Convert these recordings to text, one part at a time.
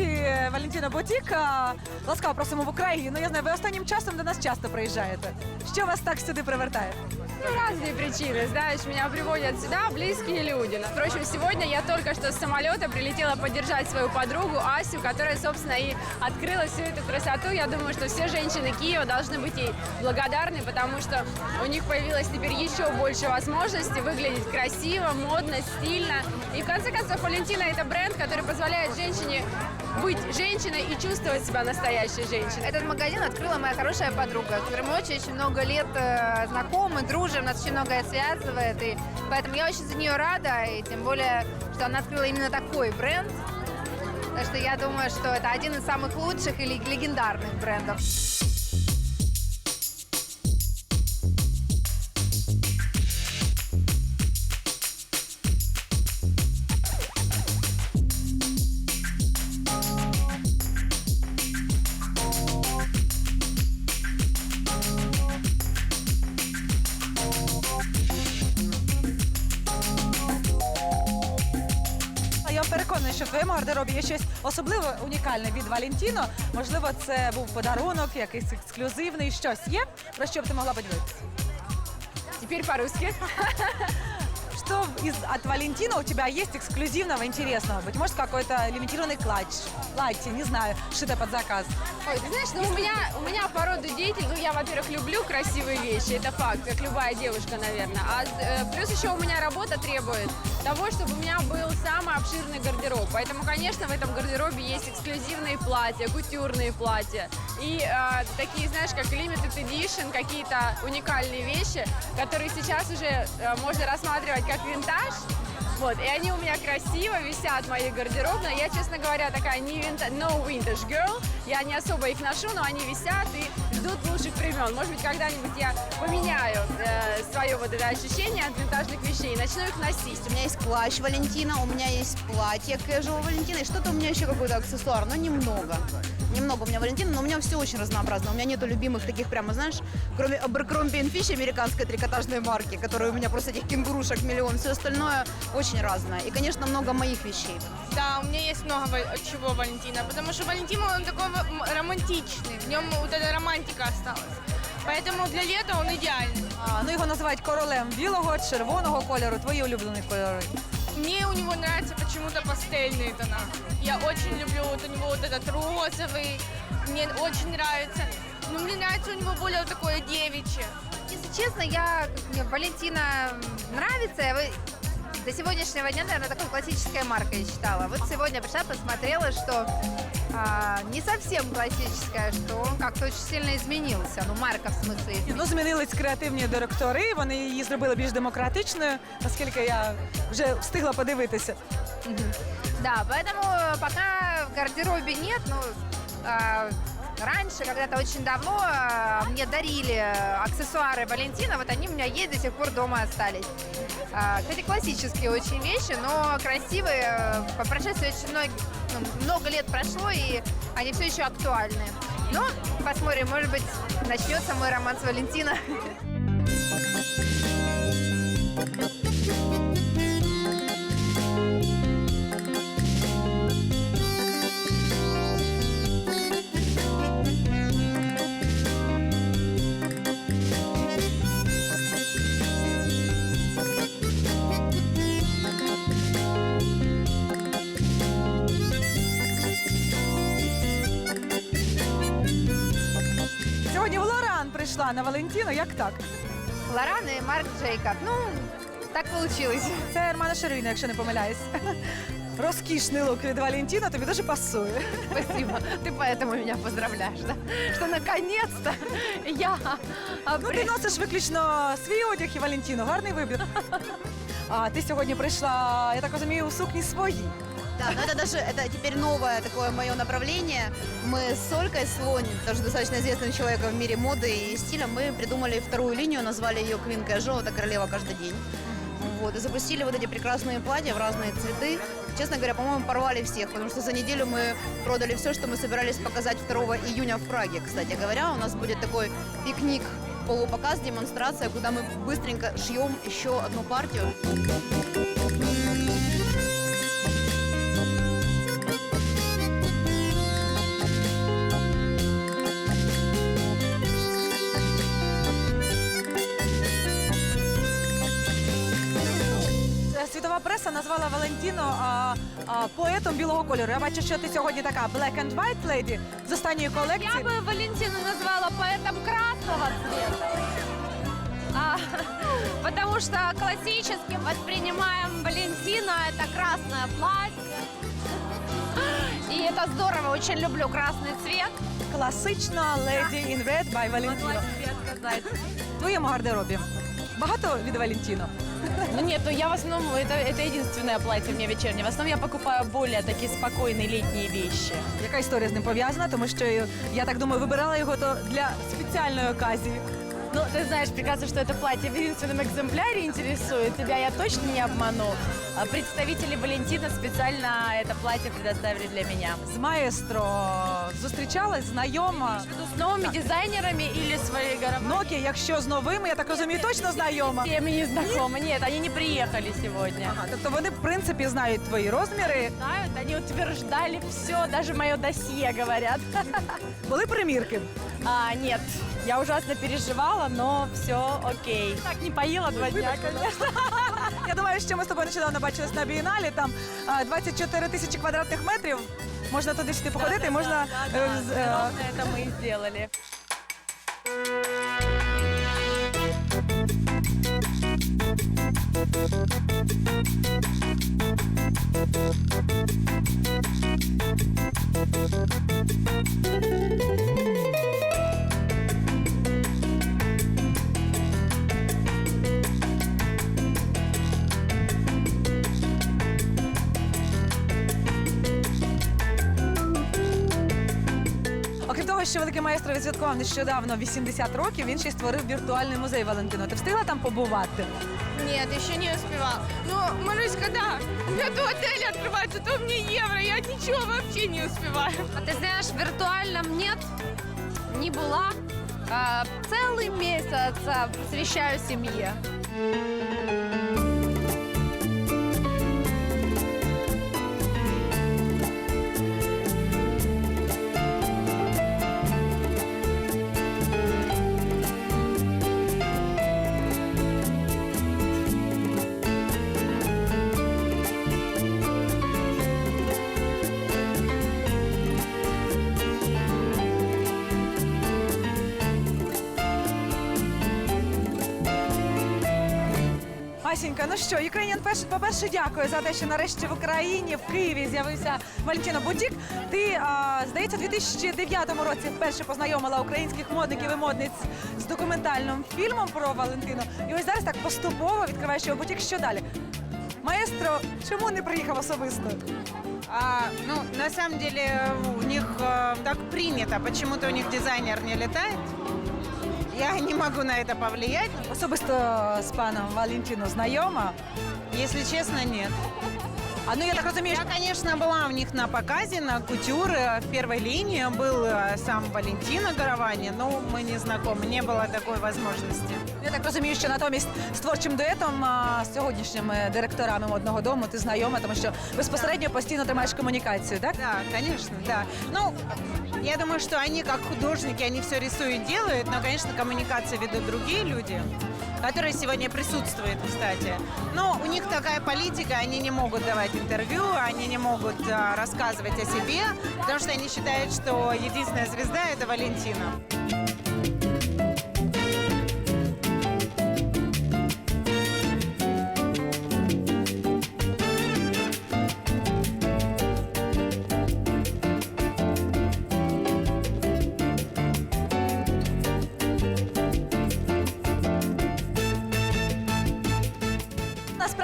відкритті Валентина Ботік. А, Ласкаво просимо в Україну. Я знаю, ви останнім часом до нас часто приїжджаєте. Що вас так сюди привертає? Ну, разные причины, знаешь, меня приводят сюда близкие люди. Впрочем, сегодня я только что с самолета прилетела поддержать свою подругу Асю, которая, собственно, и открыла всю эту красоту. Я думаю, что все женщины Киева должны быть ей благодарны, потому что у них появилось теперь еще больше возможностей выглядеть красиво, модно, стильно. И, в конце концов, Валентина – это бренд, который позволяет женщине быть женщиной и чувствовать себя настоящей женщиной. Этот магазин открыла моя хорошая подруга, с которой мы очень-очень много лет э, знакомы, дружим, нас очень многое связывает, и поэтому я очень за нее рада, и тем более, что она открыла именно такой бренд. Так что я думаю, что это один из самых лучших и лег- легендарных брендов. Я переконана, що в твоєму гардеробі є щось особливо унікальне від Валентіно. Можливо, це був подарунок, якийсь ексклюзивний, щось є, про що б ти могла поділитися? Теперь по-русски. Что из, от Валентина у тебя есть эксклюзивного, интересного? Быть может, какой-то лимитированный клатч, платье, не знаю, шитое под заказ. Ой, ты знаешь, ну у меня, у меня по роду деятель, ну я, во-первых, люблю красивые вещи, это факт, как любая девушка, наверное. А э, плюс еще у меня работа требует того, чтобы у меня был самый обширный гардероб. Поэтому, конечно, в этом гардеробе есть эксклюзивные платья, кутюрные платья. И э, такие, знаешь, как limited edition, какие-то уникальные вещи, которые сейчас уже э, можно рассматривать как винтаж. Вот, и они у меня красиво висят в моей гардеробной. Я, честно говоря, такая не винта, no vintage girl. Я не особо их ношу, но они висят и ждут лучших времен. Может быть, когда-нибудь я поменяю э, вот это ощущение от винтажных вещей начну их носить. У меня есть плащ Валентина, у меня есть платье casual Валентина, и что-то у меня еще какой-то аксессуар, но немного. Немного у меня Валентина, но у меня все очень разнообразно. У меня нету любимых таких прямо, знаешь, кроме Abercrombie Fish, американской трикотажной марки, которая у меня просто этих кенгурушек миллион. Все остальное очень разное. И, конечно, много моих вещей. Да, у меня есть много чего Валентина, потому что Валентин, он такой романтичный, в нем вот эта романтика осталась. Поэтому для лета он идеальный. А, ну його називають королем білого, червоного кольору. Твої улюблені кольори. Мне у него нравятся почему-то пастельные тона. Я очень люблю вот у него вот этот розовый, мне очень нравится. Но мне нравится у него более такое девичье. Если честно, я, мне Валентина нравится, я вы- до сегодняшнего дня, наверное, такой классической маркой считала. Вот сегодня пришла, посмотрела, что а, не совсем классическая, что он как-то очень сильно изменился. Ну, марка в смысле изменилась. Ну, змінились креативні директори, вони її зробили більш демократичною, наскільки я вже встигла подивитися. Да, поэтому пока в гардеробе нет, ну, а, раньше, когда-то очень давно а, мне дарили аксессуары Валентина, вот они у меня есть, до сих пор дома остались. А, кстати, классические очень вещи, но красивые. По прошествии очень много, ну, много лет прошло, и они все еще актуальны. Ну, посмотрим, может быть, начнется мой роман с Валентина. Лоран прийшла на Валентіно. Як так? Лоран и Марк Джейкоб. Ну, так получилось. Це Ермана Шервіна, якщо не помиляюсь. Розкішний лук від Валентіно, тобі дуже пасує. Спасибо. Ты поэтому меня поздравляешь, да? Что наконец-то я Ну, ти носиш виключно свій одяг і Валентіно. Гарний вибір. А ти сьогодні прийшла, я так розумію, у сукні своїй. Да, но это даже, это теперь новое такое мое направление. Мы с Олькой Слонь, тоже достаточно известным человеком в мире моды и стиля, мы придумали вторую линию, назвали ее Queen Casual, это королева каждый день. Вот, и запустили вот эти прекрасные платья в разные цветы. Честно говоря, по-моему, порвали всех, потому что за неделю мы продали все, что мы собирались показать 2 июня в Праге, кстати говоря. У нас будет такой пикник, полупоказ, демонстрация, куда мы быстренько шьем еще одну партию. преса назвала Валентіно а, а, поетом білого кольору. Я бачу, що ти сьогодні така black and white lady з останньої колекції. Я бы Валентину назвала поэтом красного цвета. А, потому что классически воспринимаем Валентина это красное платье. И это здорово, очень люблю красный цвет. Класична Lady in Red by Valentino. В твоєму гардеробі багато від Валентіно. Ну нет, ну я в основном, это, это единственное платье мне вечернее. В основном я покупаю более такие спокойные летние вещи. Яка історія з ним пов'язана? Тому що я так думаю, вибирала його то для спеціальної оказії. Ну, ты знаешь прекрасно, что это платье в единственном экземпляре интересует. Тебя я точно не обману. А Представители Валентина специально это платье предоставили для меня. З маестро зустрічалась, знайома. С новыми дизайнерами или с Валегаром? Нокі, якщо з новими, я так розумію, точно знайома. С теми не знакомы. Нет, они не приехали сегодня. Ага, тобто вони, в принципі, знають твої розміри. Знают, они утверждали все, даже мое досье говорят. Були примірки. А, нет, я ужасно переживала, но все окей. Так не поела два дня, конечно. Я думаю, що ми з тобою нещодавно бачились на бієналі. Там а, 24 тисячі квадратних метрів. Можна туди сюди походити, можна е, з- е, Ровно это мы и сделали. Окрім того, що великий майстро відсвяткував нещодавно 80 років, він ще й створив віртуальний музей Валентино. Ти встигла там побувати? Нет, еще не успевал. Но, Маруська, да, у меня то отель открывается, то мне евро, я ничего вообще не успеваю. А ты знаешь, в виртуальном нет, не была. А, целый месяц а, посвящаю семье. Асінька, ну що, Ukrainian Fashion, по-перше, дякую за те, що нарешті в Україні, в Києві з'явився Валентіно Бутік. Ти, а, здається, у 2009 році вперше познайомила українських модників і модниць з документальним фільмом про Валентино. І ось зараз так поступово відкриваєш його бутік. Що далі? Маестро, чому не приїхав особисто? А, ну, на самом деле у них э, так принято. Почему-то у них дизайнер не летает. Я не могу на это повлиять. Особисто з паном Валентіно знайома. Если честно, нет. А ну я так розумію, Я, конечно, была у них на показе, на кутюре. В первой линии был э, сам Валентина Горовани, но мы не знакомы, не было такой возможности. Я так розумію, що натомість з творчим дуетом а, з сьогоднішніми директорами модного дому ти знайома, тому що безпосередньо постійно тримаєш комунікацію, так? Да, конечно, да. Ну, я думаю, что они как художники, они все рисуют, делают, но, конечно, коммуникации ведут другие люди, которые сегодня присутствуют, кстати. Но у них такая политика, они не могут давать интервью, они не могут а, рассказывать о себе, потому что они считают, что единственная звезда – это Валентина.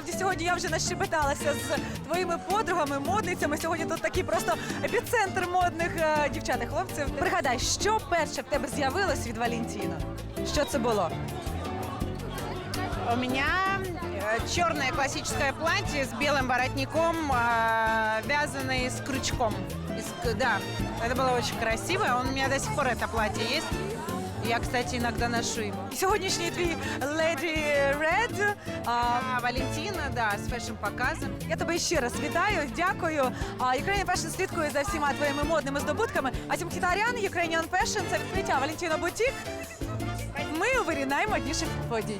Насправді сьогодні я вже нащебеталася з твоїми подругами, модницями. Сьогодні тут такий просто епіцентр модних е, дівчат і хлопців. Пригадай, що перше в тебе з'явилось від Валентіно? Що це було? У меня э, черное классическое платье с белым воротником, а, вязаное с крючком. Из к- да, это было очень красиво. Он, у меня до сих пор это платье есть. Я, кстати, иногда ношу его. І Сьогоднішній твій Lady Red. А, А Валентина, да, с фэшн-показом. я тебе ще раз вітаю, дякую. А, Ukrainian Fashion слідкує за всіма твоїми модними здобутками. А Тім Кітарян, Ukrainian Fashion – це відкриття Валентіно Бутік. Ми у вирі наймодніших подій.